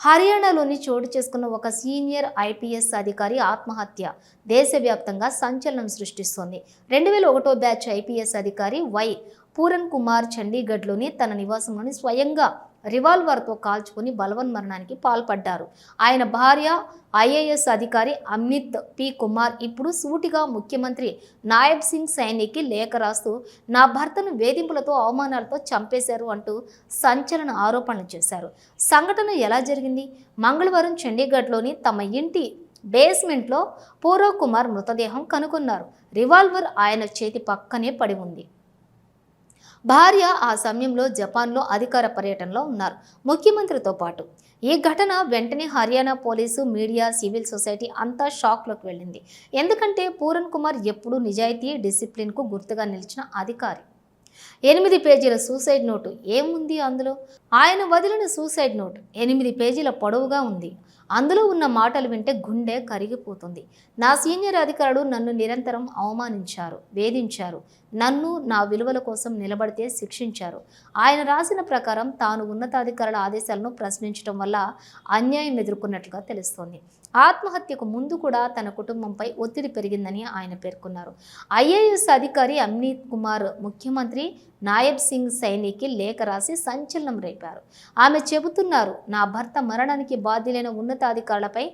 హర్యానాలోని చోటు చేసుకున్న ఒక సీనియర్ ఐపీఎస్ అధికారి ఆత్మహత్య దేశవ్యాప్తంగా సంచలనం సృష్టిస్తోంది. రెండు వేల ఒకటో బ్యాచ్ ఐపీఎస్ అధికారి వై పూరన్ కుమార్ చండీగఢ్లోని తన నివాసంలోని స్వయంగా రివాల్వర్తో కాల్చుకుని బలవన్మరణానికి పాల్పడ్డారు. ఆయన భార్య ఐఏఎస్ అధికారి అమిత్ పి. కుమార్ ఇప్పుడు సూటిగా ముఖ్యమంత్రి నాయబ్ సింగ్ సైనికి లేఖ రాస్తూ నా భర్తను వేధింపులతో అవమానాలతో చంపేశారు అంటూ సంచలన ఆరోపణలు చేశారు. సంఘటన ఎలా జరిగింది? మంగళవారం చండీగఢ్లోని తమ ఇంటి బేస్మెంట్లో పూర్వ కుమార్ మృతదేహం కనుగొన్నారు. రివాల్వర్ ఆయన చేతి పక్కనే పడి ఉంది. భార్య ఆ సమయంలో జపాన్లో అధికార పర్యటనలో ఉన్నారు. ముఖ్యమంత్రితో పాటు ఈ ఘటన వెంటనే Haryana police media civil society అంతా షాక్లోకి వెళ్ళింది. ఎందుకంటే పూరన్ కుమార్ ఎప్పుడూ నిజాయితీ డిసిప్లిన్కు గుర్తుగా నిలిచిన అధికారి. ఎనిమిది పేజీల సూసైడ్ నోటు ఏముంది అందులో? ఆయన వదిలిన సూసైడ్ నోట్ ఎనిమిది పేజీల పొడవుగా ఉంది. అందులో ఉన్న మాటలు వింటే గుండె కరిగిపోతుంది. నా సీనియర్ అధికారులు నన్ను నిరంతరం అవమానించారు వేధించారు. నన్ను నా విలువల కోసం నిలబడితే శిక్షించారు. ఆయన రాసిన ప్రకారం తాను ఉన్నతాధికారుల ఆదేశాలను ప్రశ్నించడం వల్ల అన్యాయం ఎదుర్కొన్నట్లుగా తెలుస్తోంది. ఆత్మహత్యకు ముందు కూడా తన కుటుంబంపై ఒత్తిడి పెరిగిందని ఆయన పేర్కొన్నారు. ఐఏఎస్ అధికారి అమ్నీత్ కుమార్ ముఖ్యమంత్రి నాయబ్ సింగ్ సైనికి లేఖ రాసి సంచలనం రేపారు. ఆమె చెబుతున్నారు నా భర్త మరణానికి బాధ్యులైన ఉన్నతాధికారులపై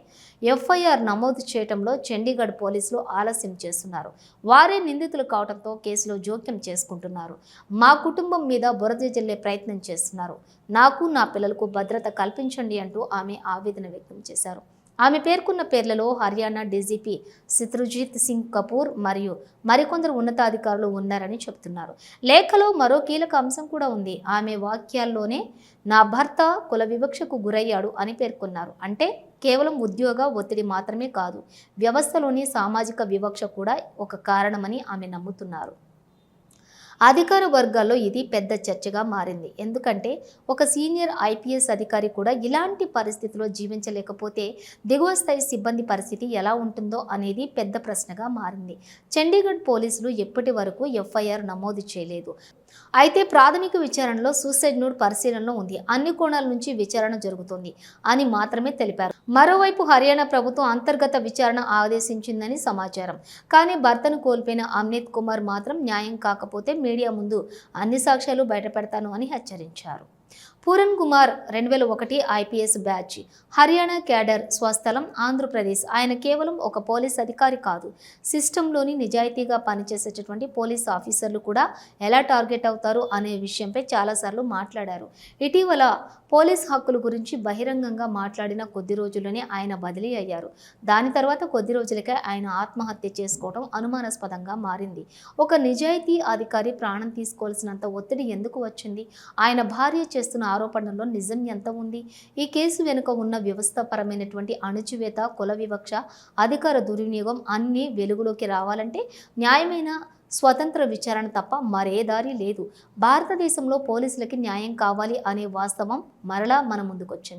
ఎఫ్ఐఆర్ నమోదు చేయడంలో చండీగఢ్ పోలీసులు ఆలస్యం చేస్తున్నారు. వారే నిందితులు కావడంతో కేసులో జోక్యం చేసుకుంటున్నారు. మా కుటుంబం మీద బురద జల్లే ప్రయత్నం చేస్తున్నారు. నాకు నా పిల్లలకు భద్రత కల్పించండి అంటూ ఆమె ఆవేదన వ్యక్తం చేశారు. ఆమె పేర్కొన్న పేర్లలో హర్యానా డీజీపీ శత్రుజిత్ సింగ్ కపూర్ మరియు మరికొందరు ఉన్నతాధికారులు ఉన్నారని చెబుతున్నారు. లేఖలో మరో కీలక అంశం కూడా ఉంది. ఆమె వాక్యాల్లోనే నా భర్త కుల వివక్షకు గురయ్యాడు అని పేర్కొన్నారు. అంటే కేవలం ఉద్యోగ ఒత్తిడి మాత్రమే కాదు వ్యవస్థలోని సామాజిక వివక్ష కూడా ఒక కారణమని ఆమె నమ్ముతున్నారు. అధికార వర్గాల్లో ఇది పెద్ద చర్చగా మారింది. ఎందుకంటే ఒక సీనియర్ ఐపీఎస్ అధికారి కూడా ఇలాంటి పరిస్థితిలో జీవించలేకపోతే దిగువ స్థాయి సిబ్బంది పరిస్థితి ఎలా ఉంటుందో అనేది పెద్ద ప్రశ్నగా మారింది. చండీగఢ్ పోలీసులు ఎప్పటి వరకు ఎఫ్ఐఆర్ నమోదు చేయలేదు. అయితే ప్రాథమిక విచారణలో సూసైడ్ నోట్ పరిశీలనలో ఉంది. అన్ని కోణాల నుంచి విచారణ జరుగుతుంది అని మాత్రమే తెలిపారు. మరోవైపు హర్యానా ప్రభుత్వం అంతర్గత విచారణ ఆదేశించిందని సమాచారం. కానీ భర్తను కోల్పోయిన అమ్నిత్ కుమార్ మాత్రం న్యాయం కాకపోతే మీడియా ముందు అన్ని సాక్ష్యాలు బయటపెడతాను అని హెచ్చరించారు. పూరన్ కుమార్ రెండు వేల ఒకటి ఐపీఎస్ బ్యాచ్. హర్యానా క్యాడర్ స్వస్థలం ఆంధ్రప్రదేశ్. ఆయన కేవలం ఒక పోలీస్ అధికారి కాదు. సిస్టంలోని నిజాయితీగా పనిచేసేటటువంటి పోలీస్ ఆఫీసర్లు కూడా ఎలా టార్గెట్ అవుతారు అనే విషయంపై చాలాసార్లు మాట్లాడారు. ఇటీవల పోలీస్ హక్కుల గురించి బహిరంగంగా మాట్లాడిన కొద్ది రోజుల్లోనే ఆయన బదిలీ అయ్యారు. దాని తర్వాత కొద్ది రోజులకే ఆయన ఆత్మహత్య చేసుకోవడం అనుమానాస్పదంగా మారింది. ఒక నిజాయితీ అధికారి ప్రాణం తీసుకోవాల్సినంత ఒత్తిడి ఎందుకు వచ్చింది? ఆయన భార్య చేస్తున్న ఆరోపణల్లో నిజం ఎంత ఉంది? ఈ కేసు వెనుక ఉన్న వ్యవస్థపరమైనటువంటి అణుచివేత కుల వివక్ష అధికార దుర్వినియోగం అన్నీ వెలుగులోకి రావాలంటే న్యాయమైన స్వతంత్ర విచారణ తప్ప మరే దారి లేదు. భారతదేశంలో పోలీసులకి న్యాయం కావాలి అనే వాస్తవం మరలా మన ముందుకొచ్చింది.